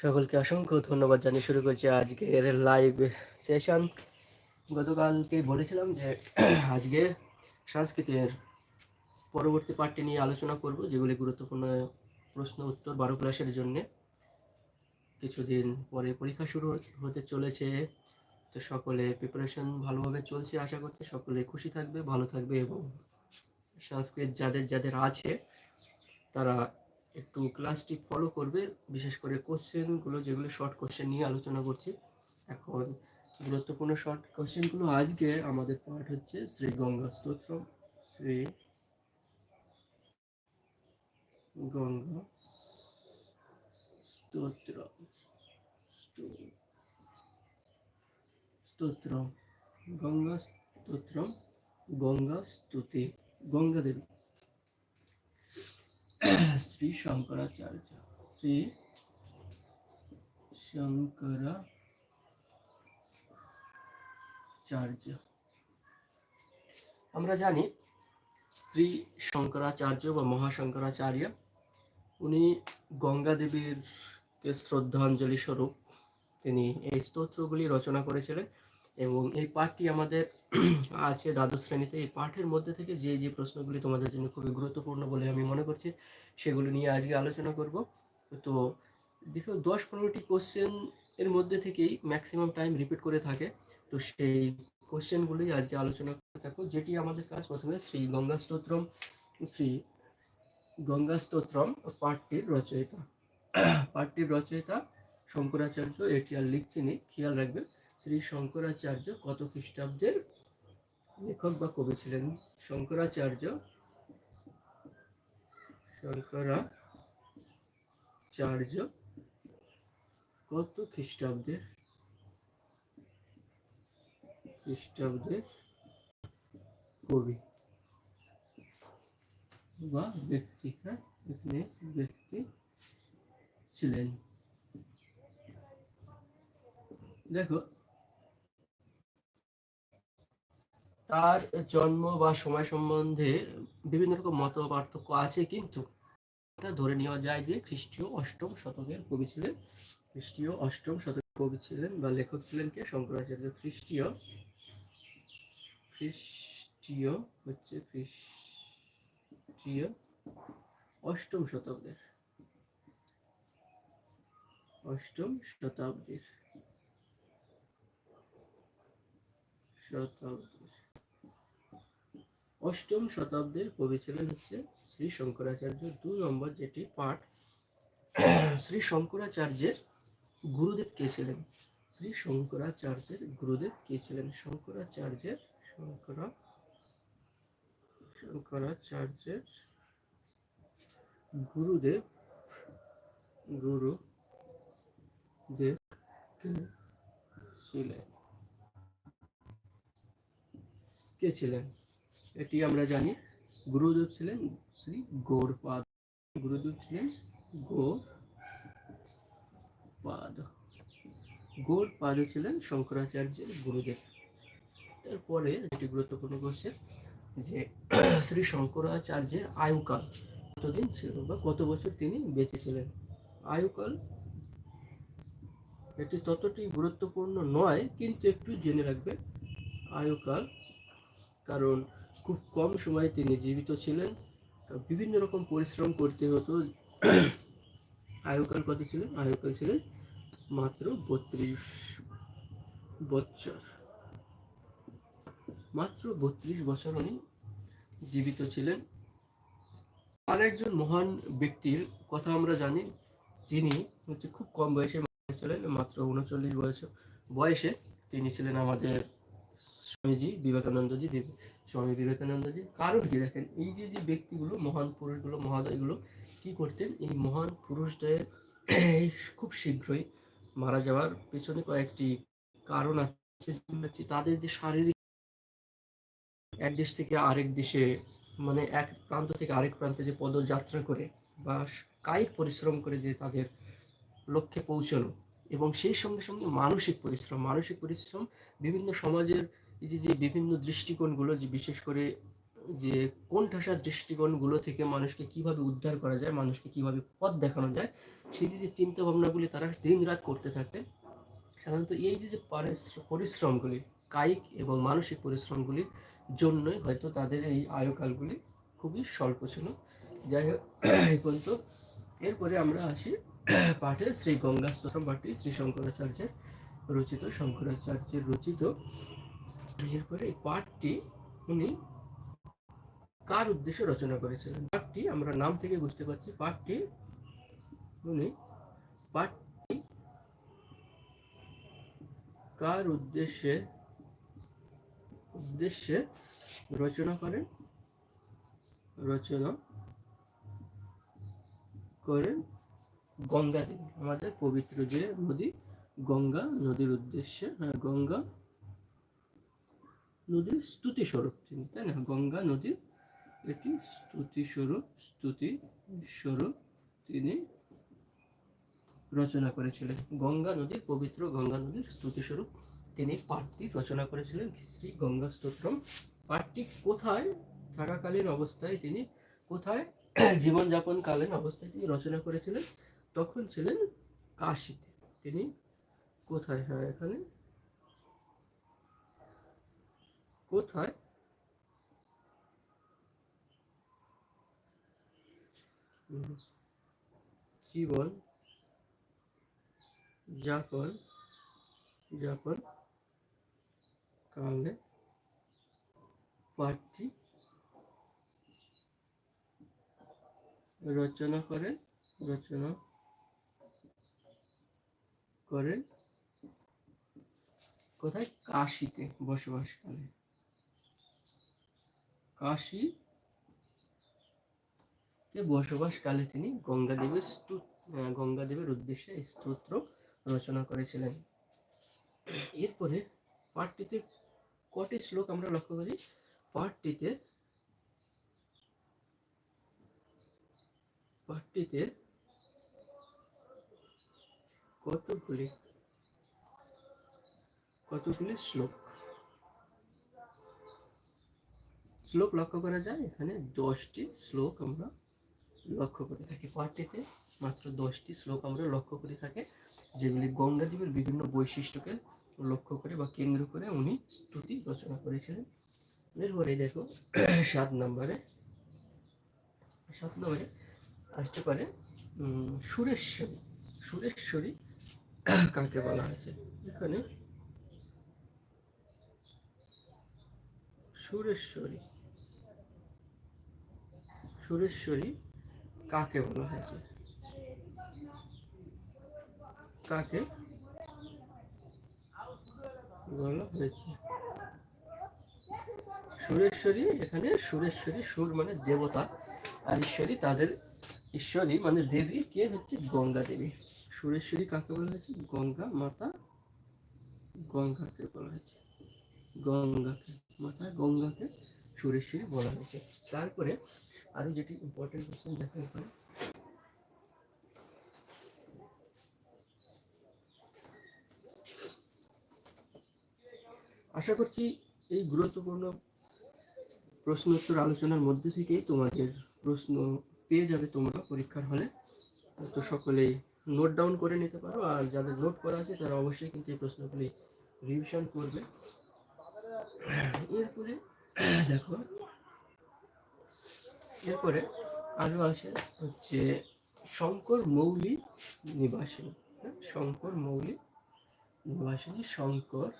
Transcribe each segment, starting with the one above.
সকলকে অসংখ্য ধন্যবাদ জানিয়ে শুরু করছি আজকের লাইভ সেশন গতকালকে বলেছিলাম যে আজকে সংস্কৃতের পরবর্তী পার্টটি নিয়ে আলোচনা করব, যেগুলি গুরুত্বপূর্ণ প্রশ্ন উত্তর বারো ক্লাসের জন্য। কিছুদিন পরে পরীক্ষা শুরু হতে চলেছে, তো সকলে প্রিপারেশন ভালোভাবে চলছে আশা করছি, সকলে খুশি থাকবে, ভালো থাকবে এবং সংস্কৃত যাদের যাদের আছে, তারা একটু ক্লাসটি ফলো করবে, বিশেষ করে কোশ্চেনগুলো যেগুলো শর্ট কোশ্চেন নিয়ে আলোচনা করছি। এখন গুরুত্বপূর্ণ শর্ট কোশ্চেনগুলো আজকে আমাদের পাঠ হচ্ছে শ্রী গঙ্গা স্তোত্র শ্রী গঙ্গা স্তোত্র স্তোত্র গঙ্গা স্তোত্র গঙ্গা স্তুতি। গঙ্গা দেবী শ্রী শঙ্করাচার্য শ্রী শঙ্করাচার্য আমরা জানি শ্রী শঙ্করাচার্য বা মহাশঙ্করাচার্য, উনি গঙ্গা দেবীর কে শ্রদ্ধাঞ্জলি স্বরূপ। তিনি এই স্তোত্রগুলি রচনা করেছিলেন। এবং এই পাঠটি আমাদের আছে দ্বাদশ শ্রেণীতে। এই পাঠের মধ্যে থেকে যে যে প্রশ্নগুলি তোমাদের জন্য খুবই গুরুত্বপূর্ণ বলে আমি মনে করছি, সেগুলো নিয়ে আজকে আলোচনা করব। তো দেখো, দশ পনেরোটি কোশ্চেন এর মধ্যে থেকেই ম্যাক্সিমাম টাইম রিপিট করে থাকে। তো সেই কোশ্চেনগুলি আজকে আলোচনা করে থাকো, যেটি আমাদের কাজ প্রথমে শ্রী গঙ্গা স্তোত্রম, শ্রী গঙ্গা স্তোত্রম পাঠটির রচয়িতা। পাঠটির রচয়িতা শঙ্করাচার্য এটি আর লিখছেনি খেয়াল রাখবেন। শ্রী শঙ্করাচার্য কত খ্রিস্টাব্দের লেখক বা কবি ছিলেন? শঙ্করাচার্য শঙ্করাচার্য কত খ্রিস্টাব্দের? খ্রিস্টাব্দের কবি বা ব্যক্তি হ্যাঁ? ব্যক্তি ছিলেন। দেখো তার জন্ম বা সময় সম্বন্ধে বিভিন্ন রকম মত পার্থক্য আছে, কিন্তু এটা ধরে নেওয়া যায় যে খ্রিস্টীয় অষ্টম শতকের কবি ছিলেন। খ্রিস্টীয় অষ্টম শতকের কবি ছিলেন বা লেখক ছিলেন কে? শঙ্করাচার্য। খ্রিস্টীয় খ্রিস্টীয় হচ্ছে খ্রিস্টীয় অষ্টম শতকের, অষ্টম শতাব্দীর শতাব্দীর অষ্টম শতাব্দীর কবি ছিলেন হচ্ছে শ্রী শঙ্করাচার্য। দুই নম্বর যেটি পাঠ, শ্রী শঙ্করাচার্যের গুরুদেব কে ছিলেন? শ্রী শঙ্করাচার্যের গুরুদেব কে ছিলেন? শঙ্করাচার্যের, শঙ্করা, শঙ্করাচার্যের গুরুদেব, গুরু দেব কে ছিলেন? কে ছিলেন? এটি আমরা জানি। গুরুদেব ছিলেন শ্রী গৌরপাদ। গুরুদেব ছিলেন গৌরপাদ। গৌরপাদ ছিলেন শঙ্করাচার্যের গুরুদেব। তারপরে যেটি গুরুত্বপূর্ণ কোশ্চেন যে শ্রী শঙ্করাচার্যের আয়ুকাল কতদিন ছিল বা কত বছর তিনি বেঁচে ছিলেন? আয়ুকাল এটি ততটি গুরুত্বপূর্ণ নয়, কিন্তু একটু জেনে রাখবে আয়ুকাল। কারণ খুব কম সময়ে তিনি জীবিত ছিলেন। বিভিন্ন রকম পরিশ্রম করতে হতো। আয়ুকাল কত ছিলেন? আয়ুকাল ছিলেন মাত্র বত্রিশ বছর। মাত্র বত্রিশ বছর উনি জীবিত ছিলেন। আরেকজন মহান ব্যক্তির কথা আমরা জানি, যিনি হচ্ছে খুব কম বয়সে ছিলেন মাত্র উনচল্লিশ বয়স বয়সে তিনি ছিলেন আমাদের স্বামীজি, বিবেকানন্দজি স্বামী বিবেকানন্দজি, কারণ কি দেখেন, এই যে যে ব্যক্তিগুলো, মহান পুরুষগুলো, মহাদয়গুলো কি করতেন, এই মহান পুরুষদের খুব শীঘ্রই মারা যাওয়ার পেছনে কয়েকটি কারণ আছে তাদের যে শারীরিক এক দেশ থেকে আরেক দেশে মানে এক প্রান্ত থেকে আরেক প্রান্তে যে পদযাত্রা করে বা কায়িক পরিশ্রম করে যে তাদের লক্ষ্যে পৌঁছানো এবং সেই সঙ্গে সঙ্গে মানসিক পরিশ্রম মানসিক পরিশ্রম বিভিন্ন সমাজের এই যে যে বিভিন্ন দৃষ্টিকোণগুলো, যে বিশেষ করে যে কোন ঠাসার দৃষ্টিকোণগুলো থেকে মানুষকে কীভাবে উদ্ধার করা যায়, মানুষকে কীভাবে পথ দেখানো যায়, সেই যে চিন্তা ভাবনাগুলি তারা দিন রাত করতে থাকে, সাধারণত এই যে যে পরিশ্রমগুলি, কায়িক এবং মানসিক পরিশ্রমগুলির জন্যই হয়তো তাদের এই আয়ুকালগুলি খুবই স্বল্প ছিল। যাই হোক, এই পর্যন্ত। এরপরে আমরা আসি পাঠে শ্রী গঙ্গা পাঠটি শ্রী শঙ্করাচার্যের রচিত শঙ্করাচার্যের রচিত এরপরে এই পাঠটি উনি কার উদ্দেশ্যে রচনা করেছিলেন? পাঠটি আমরা নাম থেকে বুঝতে পারছি। পাঠটি উনি পাঠটি কার উদ্দেশ্যে উদ্দেশ্যে রচনা করেন? রচনা করেন গঙ্গা আমাদের পবিত্র যে নদী, গঙ্গা নদীর উদ্দেশ্যে হ্যাঁ গঙ্গা নদীর স্তুতি স্বরূপ তিনি, তাই না? গঙ্গা নদীর এটি স্তুতি স্বরূপ স্তুতি স্বরূপ তিনি রচনা করেছিলেন। গঙ্গা নদীর পবিত্র গঙ্গা নদীর স্তুতি স্বরূপ তিনি পাঠটি রচনা করেছিলেন। শ্রী গঙ্গা স্তোত্রম। পাঠটি কোথায়? থাকাকালীন অবস্থায় তিনি কোথায়? জীবনযাপন কালীন অবস্থায় তিনি রচনা করেছিলেন। তখন ছিলেন কাশিতে। তিনি কোথায়? হ্যাঁ এখানে। কোথায়? জীবন যাপন যাপন কালে পাঠটি রচনা করেন রচনা করেন কোথায়? কাশিতে বসবাসকালে। কাশি তে বসবাসকালে তিনি গঙ্গাদেবীর গঙ্গাদেবীর উদ্দেশ্যে স্তোত্র রচনা করেছিলেন। এরপরে পাঠটিতে কটি শ্লোক আমরা লক্ষ্য করি? পাঠটিতে পাঠটিতে কতগুলি কতগুলি শ্লোক? শ্লোক লক্ষ্য করা যায়? এখানে দশটি শ্লোক আমরা লক্ষ্য করে থাকি। পাঠটিতে মাত্র দশটি শ্লোক আমরা লক্ষ্য করে থাকি, যেগুলি গঙ্গাদেবীর বিভিন্ন বৈশিষ্ট্যকে লক্ষ্য করে বা কেন্দ্র করে উনি স্তুতি রচনা করেছিলেন। এরপরে দেখো, সাত নম্বরে সাত নম্বরে আসতে পারে সুরেশ্বরী। সুরেশ্বরী কাকে বলা হয়েছে? এখানে সুরেশ্বরী। সুরেশ্বরী কাকে বলা হয়েছে কাকে বলা হয়েছে? সুরেশ্বরী, এখানে সুরেশ্বরী সুর মানে দেবতা, আর ঈশ্বরী তাদের ঈশ্বরী মানে দেবী, কে হচ্ছে? গঙ্গা দেবী। সুরেশ্বরী কাকে বলা হয়েছে? গঙ্গা মাতা, গঙ্গাকে বলা হয়েছে। গঙ্গাকে, মাতা গঙ্গাকে সুরেশ্বরী বলা হয়েছে। তারপরে আরও যেটি ইম্পর্টেন্ট কোশ্চেন দেখা এখানে আশা করছি এই গুরুত্বপূর্ণ প্রশ্ন উত্তর আলোচনার মধ্যে থেকেই তোমাদের প্রশ্ন পেয়ে যাবে তোমরা পরীক্ষার হলে। তো সকলেই নোট ডাউন করে নিতে পারো, আর যাদের নোট করা আছে তারা অবশ্যই কিন্তু এই প্রশ্নগুলি রিভিশন করবে। এরপরে দেখো। এরপরে আরও আসে হচ্ছে শঙ্কর মৌলি নিবাসিনী। হ্যাঁ, শঙ্কর মৌলি নিবাসিনী শঙ্কর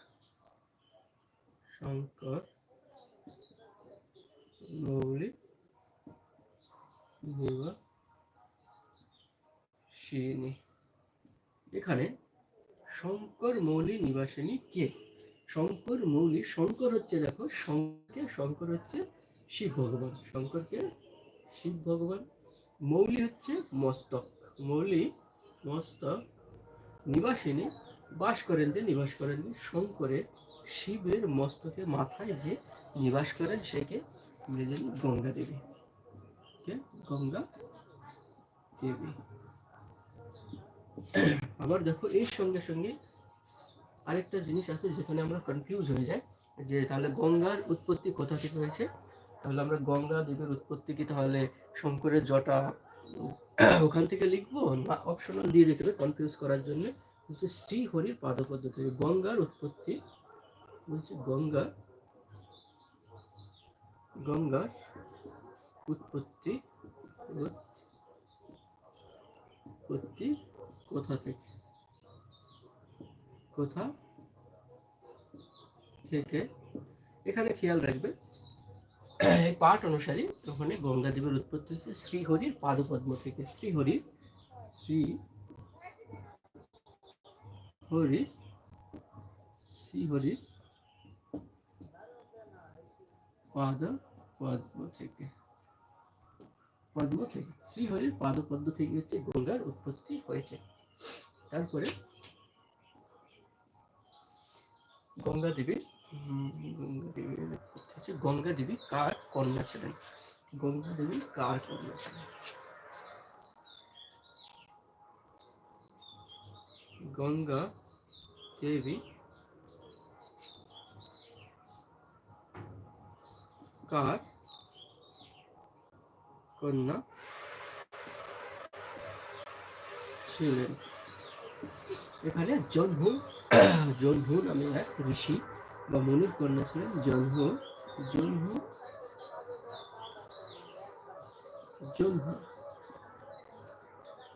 শঙ্কর মৌলি নিবাসিনী। এখানে শঙ্কর মৌলি নিবাসিনী কে? শঙ্কর মৌলি, শঙ্কর হচ্ছে দেখো শঙ্কর শঙ্কর হচ্ছে শিব ভগবান, শঙ্করকে শিব ভগবান, মৌলি হচ্ছে মস্তক, মৌলি, মস্তক, নিবাসিনী, বাস করেন যে নিবাস করেন যে শঙ্করের শিবের মস্তকে মাথায় যে নিবাস করেন, সেকে জানি গঙ্গা দেবী। গঙ্গা দেবী। আবার দেখো এর সঙ্গে সঙ্গে আরেকটা জিনিস আছে যেখানে আমরা কনফিউজ হয়ে যাই, যে তাহলে গঙ্গার উৎপত্তি কোথা থেকে হয়েছে? তাহলে আমরা গঙ্গা দেবীর উৎপত্তি কি? তাহলে শঙ্করের জটা, ওখান থেকে লিখব না অপশনাল দিয়ে হবে কনফিউজ করার জন্য? হচ্ছে শ্রী হরির পাদপদ্ম থেকে গঙ্গার উৎপত্তি, বলছে গঙ্গা, গঙ্গার উৎপত্তি উৎপত্তি কোথা থেকে? কোথা? থেকে এখানে খেয়াল রাখবে। পাঠ অনুসারে ওখানে গঙ্গা দেবের উৎপত্তি হয়েছে শ্রীহরির পাদপদ্ম থেকে। শ্রীহরির শ্রী হরি শ্রীহরির পাদ পদ্ম থেকে। পদ্ম থেকে, শ্রীহরির পাদপদ্ম থেকে হচ্ছে গঙ্গার উৎপত্তি হয়েছে। তারপরে গঙ্গা দেবী গঙ্গা দেবী কার কন্যা ছিলেন গঙ্গা দেবী কার কন্যা ছিলেন গঙ্গা দেবী কার কন্যা ছিলেন? এখানে জন্মু জন্মু নামে এক ঋষি বা মনির কন্যা ছিলেন জন্মু জন্মু জন্মু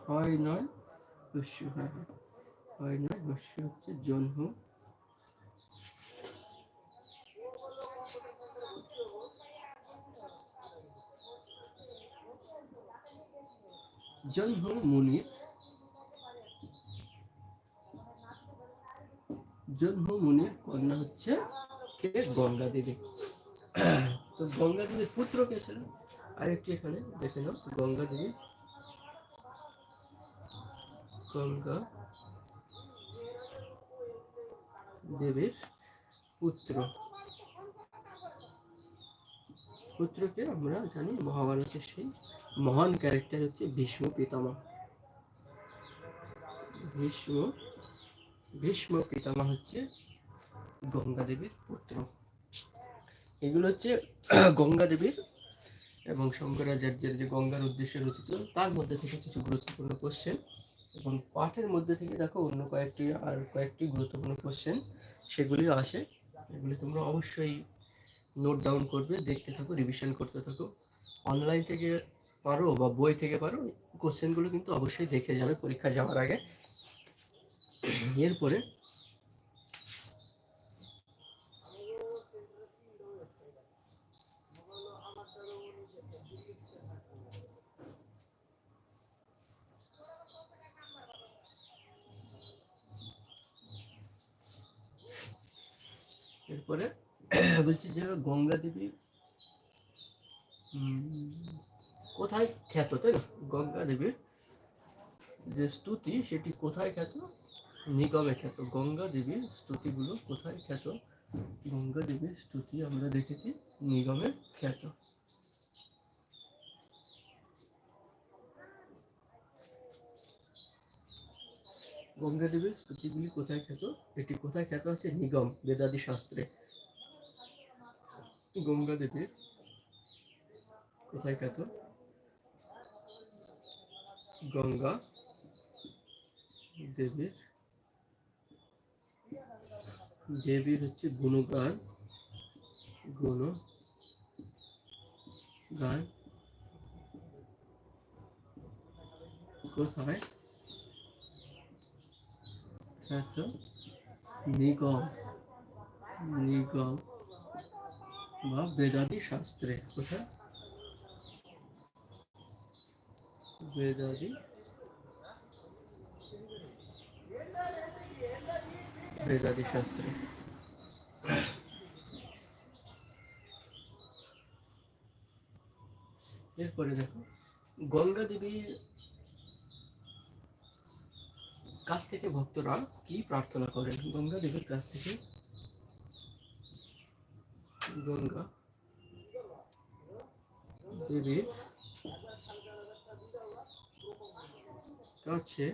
হয় নয় হস্য হ্যাঁ হ্যাঁ। হয় নয় হস্য হচ্ছে জন্মু জন্মু মুনির জন্ম মুনির কন্যা হচ্ছে কে? গঙ্গা দেবী। তো গঙ্গা দেবীর পুত্র কে ছিল? আরেকটি এখানে দেখে নাও, গঙ্গা দেবী। গঙ্গা দেবীর পুত্র। পুত্রকে আমরা জানি মহাভারতের সেই মহান ক্যারেক্টার হচ্ছে ভীষ্ম পিতামহ। ভীষ্ম ভীষ্ম পিতামা হচ্ছে গঙ্গা দেবীর পুত্র। এগুলো হচ্ছে গঙ্গা দেবীর এবং শঙ্করাচার্যের যে গঙ্গার উদ্দেশ্যে রচিত, তার মধ্যে থেকে কিছু গুরুত্বপূর্ণ কোশ্চেন এবং পাঠের মধ্যে থেকে দেখো অন্য কয়েকটি আর কয়েকটি গুরুত্বপূর্ণ কোশ্চেন সেগুলি আসে। এগুলি তোমরা অবশ্যই নোট ডাউন করবে, দেখতে থাকো রিভিশন করতে থাকো। অনলাইন থেকে পারো বা বই থেকে পারো কোশ্চেনগুলো কিন্তু অবশ্যই দেখে যাবে, পরীক্ষা যাওয়ার আগে। এরপরে এরপরে বলছি যে গঙ্গা দেবী কোথায় খ্যাত তাই গঙ্গা দেবীর যে স্তুতি, সেটি কোথায় খ্যাত? নিগমে খ্যাত গঙ্গা দেবীর স্তুতিগুলো কোথায় খ্যাত? গঙ্গা দেবীর স্তুতি আমরা দেখেছি নিগমে খ্যাত। গঙ্গা দেবীর স্তুতিগুলি কোথায় খ্যাত? এটি কোথায় খ্যাত আছে? নিগম, বেদাদি শাস্ত্রে। গঙ্গা দেবীর কোথায় খ্যাত? গঙ্গা দেবীর দেবীর হচ্ছে গুণগান গুণ গান। কোথায় খ্যাত নিগম নিগম বা বেদাদি শাস্ত্রে। কোথায়? বেদাদি বেদাদি শাস্ত্রে এরপরে দেখো গঙ্গা দেবীর কাছ থেকে ভক্তরা কি প্রার্থনা করেন? গঙ্গা দেবীর কাছ থেকে গঙ্গা দেবীর কাছে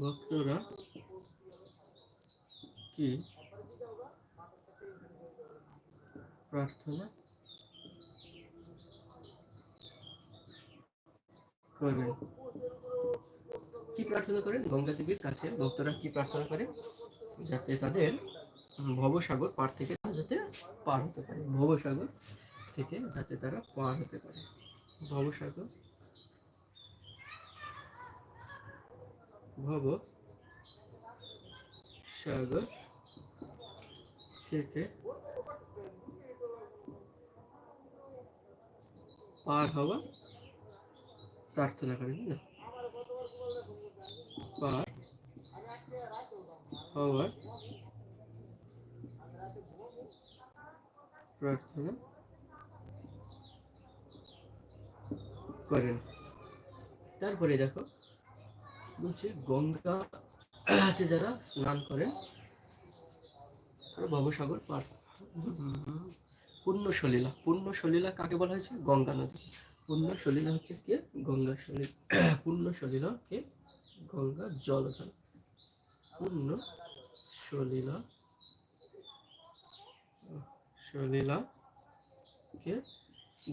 ভক্তরা কি প্রার্থনা করেন? কি প্রার্থনা করেন? গঙ্গা দেবীর কাছে ভক্তরা কি প্রার্থনা করে যাতে তাদের ভবসাগর পার থেকে যাতে পার হতে পারে। ভবসাগর থেকে যাতে তারা পার হতে পারে। ভবসাগর ভব। সাগর থেকে পার হওয়া প্রার্থনা করেন না? পার হওয়ার প্রার্থনা করেন। তারপরে দেখো বলছে গঙ্গাতে যারা স্নান করেন, তারা ভবসাগর পার পূর্ণ সলীলা পূর্ণ সলীলা কাকে বলা হয়েছে? গঙ্গা নদী পূর্ণ সলীলা হচ্ছে কে? গঙ্গা সলীলা পূর্ণ সলীলা কে? গঙ্গা জল জলধারা পূর্ণ সলীলা সলীলা কে?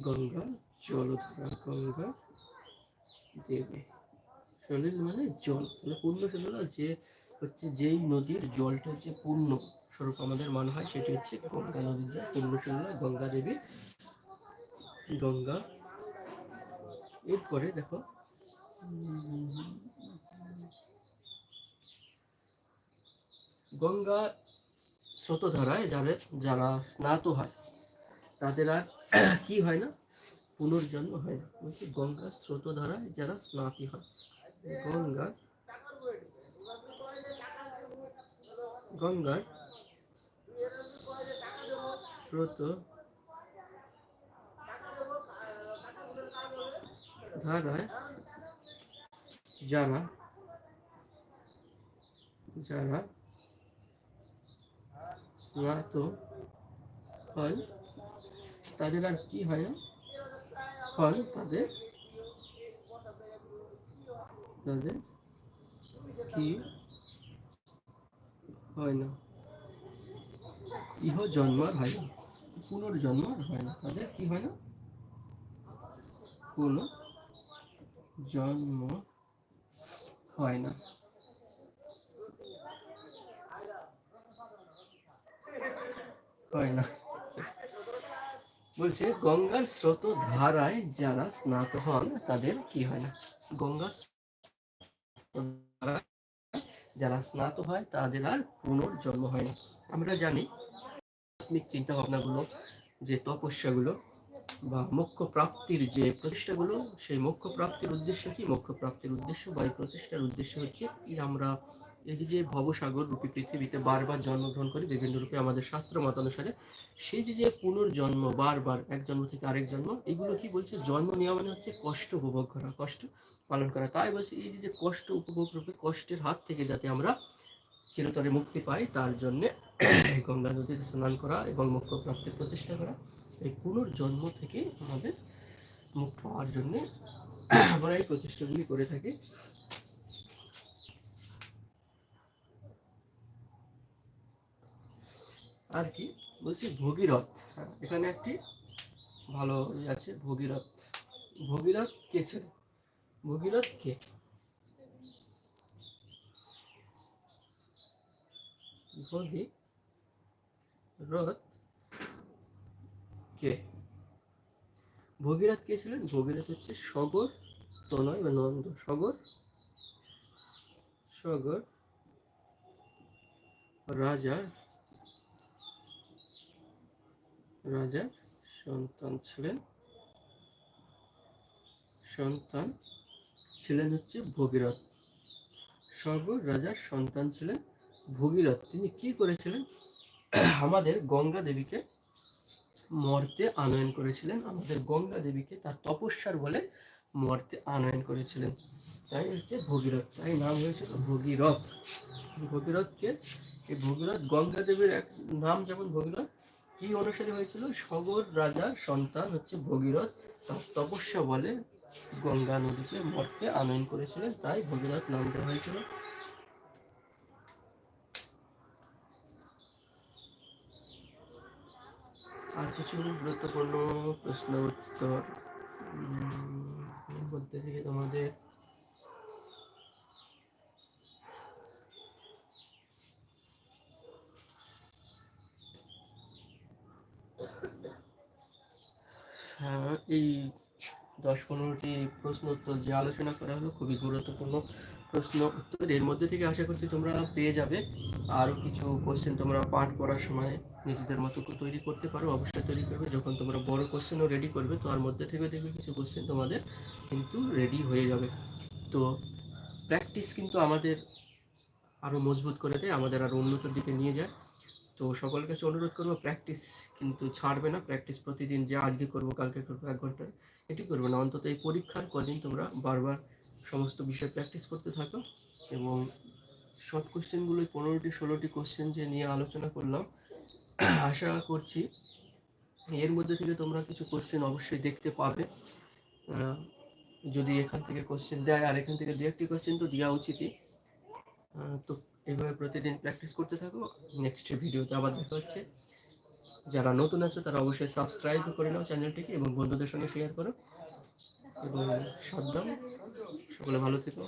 গঙ্গা জলধারা গঙ্গা দেবে। সলিল মানে জল তাহলে পূর্ণ সলীলা যে হচ্ছে যেই নদীর জলটা হচ্ছে পূর্ণ স্বরূপ আমাদের মনে হয়, সেটি হচ্ছে গঙ্গা নদীর জল পূর্ণ সলীলা গঙ্গা দেবী, গঙ্গা। এরপরে দেখো, গঙ্গা স্রোতধারায় যারা যারা স্নাত হয়, তাদের আর কি হয় না? পুনর্জন্ম হয় না। বলছি গঙ্গা স্রোতধারায় যারা স্নাতি হয় গঙ্গা। গঙ্গার স্রোত ধারায় যারা যারা স্নাত হয় তাদের আর কি হয়? হয় তাদের তাদের কি? হয় না। ইহ জন্ম হয় না। পুনর্জন্ম হয় না। তাদের কি হয় না? পুনঃ জন্ম হয় না। হয় না। বলছে, গঙ্গার স্রোত ধারায় যারা স্নাত হন, তাদের কি হয় না? গঙ্গার যারা স্নাত হয়, তাদের আর পুনর্জন্ম হয় না। আমরা জানি আধ্যাত্মিক চিন্তা ভাবনাগুলো যে তপস্যাগুলো বা মোক্ষ প্রাপ্তির যে প্রচেষ্টাগুলো, সেই মোক্ষ প্রাপ্তির উদ্দেশ্য কি? মোক্ষ প্রাপ্তির উদ্দেশ্য বা এই প্রচেষ্টার উদ্দেশ্য হচ্ছে কি? আমরা এই যে যে ভবসাগর রূপী পৃথিবীতে বারবার জন্মগ্রহণ করি, বিভিন্ন রূপে আমাদের শাস্ত্র মতানুসারে, সেই যে যে পুনর্জন্ম, বারবার এক জন্ম থেকে আরেক জন্ম, এগুলো কি বলছে? জন্ম নেওয়া মানে হচ্ছে কষ্ট উপভোগ করা। কষ্ট পালন করা। তাই বলছি এই যে কষ্ট উপভোগ রূপে কষ্টের হাত থেকে যাতে আমরা চিরতরে মুক্তি পাই তার জন্যে গঙ্গা নদীতে স্নান করা এবং মোক্ষ প্রাপ্তির প্রচেষ্টা করা এই পুনর্জন্ম থেকে আমাদের মুক্ত হওয়ার জন্যে আমরা এই প্রচেষ্টাগুলি করে থাকি। আর কি বলছি ভগীরথ হ্যাঁ, এখানে একটি ভালো ইয়ে আছে ভগীরথ। ভগীরথ কে ছিল? ভগীরথ কে? ভগীরথ কে? ভগীরথ কে ছিলেন? ভগীরথ হচ্ছে সগর, তনয় বা নন্দ। সগর? সগর রাজার রাজার সন্তান ছিলেন। সন্তান ছিলেন হচ্ছে ভগীরথ। সগর রাজার সন্তান ছিলেন ভগীরথ। তিনি কি করেছিলেন? আমাদের গঙ্গা দেবীকে মর্তে আনয়ন করেছিলেন। আমাদের গঙ্গা দেবীকে তার তপস্যার বলে মর্তে আনয়ন করেছিলেন। তাই হচ্ছে ভগীরথ। তাই নাম হয়েছিল ভগীরথ। ভগীরথকে এই ভগীরথ, গঙ্গা দেবীর এক নাম যেমন ভগীরথ, কি অনুসারে হয়েছিল? সগর রাজার সন্তান হচ্ছে ভগীরথ। তার তপস্যা বলে গঙ্গা নদীতে মর্তে আনয়ন করেছিলেন, তাই ভোজনাথ নাম দেওয়া হয়েছিল। আর কিছু গুরুত্বপূর্ণ প্রশ্ন উত্তর বলতে থেকে তোমাদের হ্যাঁ এই দশ পনেরোটি প্রশ্ন উত্তর যে আলোচনা করা হলো, খুবই গুরুত্বপূর্ণ প্রশ্ন উত্তর। এর মধ্যে থেকে আশা করছি তোমরা পেয়ে যাবে। আরও কিছু কোশ্চেন তোমরা পাঠ করার সময় নিজেদের মতো তৈরি করতে পারো। অবশ্যই তৈরি করবে। যখন তোমরা বড় কোশ্চেনও রেডি করবে, তো আর মধ্যে থেকে দেখবে কিছু কোশ্চেন তোমাদের কিন্তু রেডি হয়ে যাবে। তো প্র্যাকটিস কিন্তু আমাদের আরও মজবুত করে দেয়, আমাদের আরও উন্নতির দিকে নিয়ে যায়। তো সকলের কাছে অনুরোধ করব প্র্যাকটিস কিন্তু ছাড়বে না। প্র্যাকটিস প্রতিদিন যে আজকে করব, কালকে করব, এক ঘণ্টা এটি করবে না। অন্তত এই পরীক্ষার কদিন তোমরা বারবার সমস্ত বিষয় প্র্যাকটিস করতে থাকো এবং শর্ট কোশ্চেনগুলো পনেরোটি, ষোলোটি কোশ্চেন যে নিয়ে আলোচনা করলাম, আশা করছি এর মধ্যে থেকে তোমরা কিছু কোশ্চেন অবশ্যই দেখতে পাবে। যদি এখান থেকে কোশ্চেন দেয় আর এখান থেকে দু একটি কোশ্চেন তো দেওয়া উচিতই। তো এইভাবে প্রতিদিন প্র্যাকটিস করতে থাকো। নেক্সট ভিডিওতে আবার দেখা হচ্ছে। যারা নতুন আছে, তারা অবশ্যই সাবস্ক্রাইব করে নাও চ্যানেলটিকে এবং বন্ধুদের সঙ্গে শেয়ার করো। এবং সাবধান। সকলে ভালো থেকো।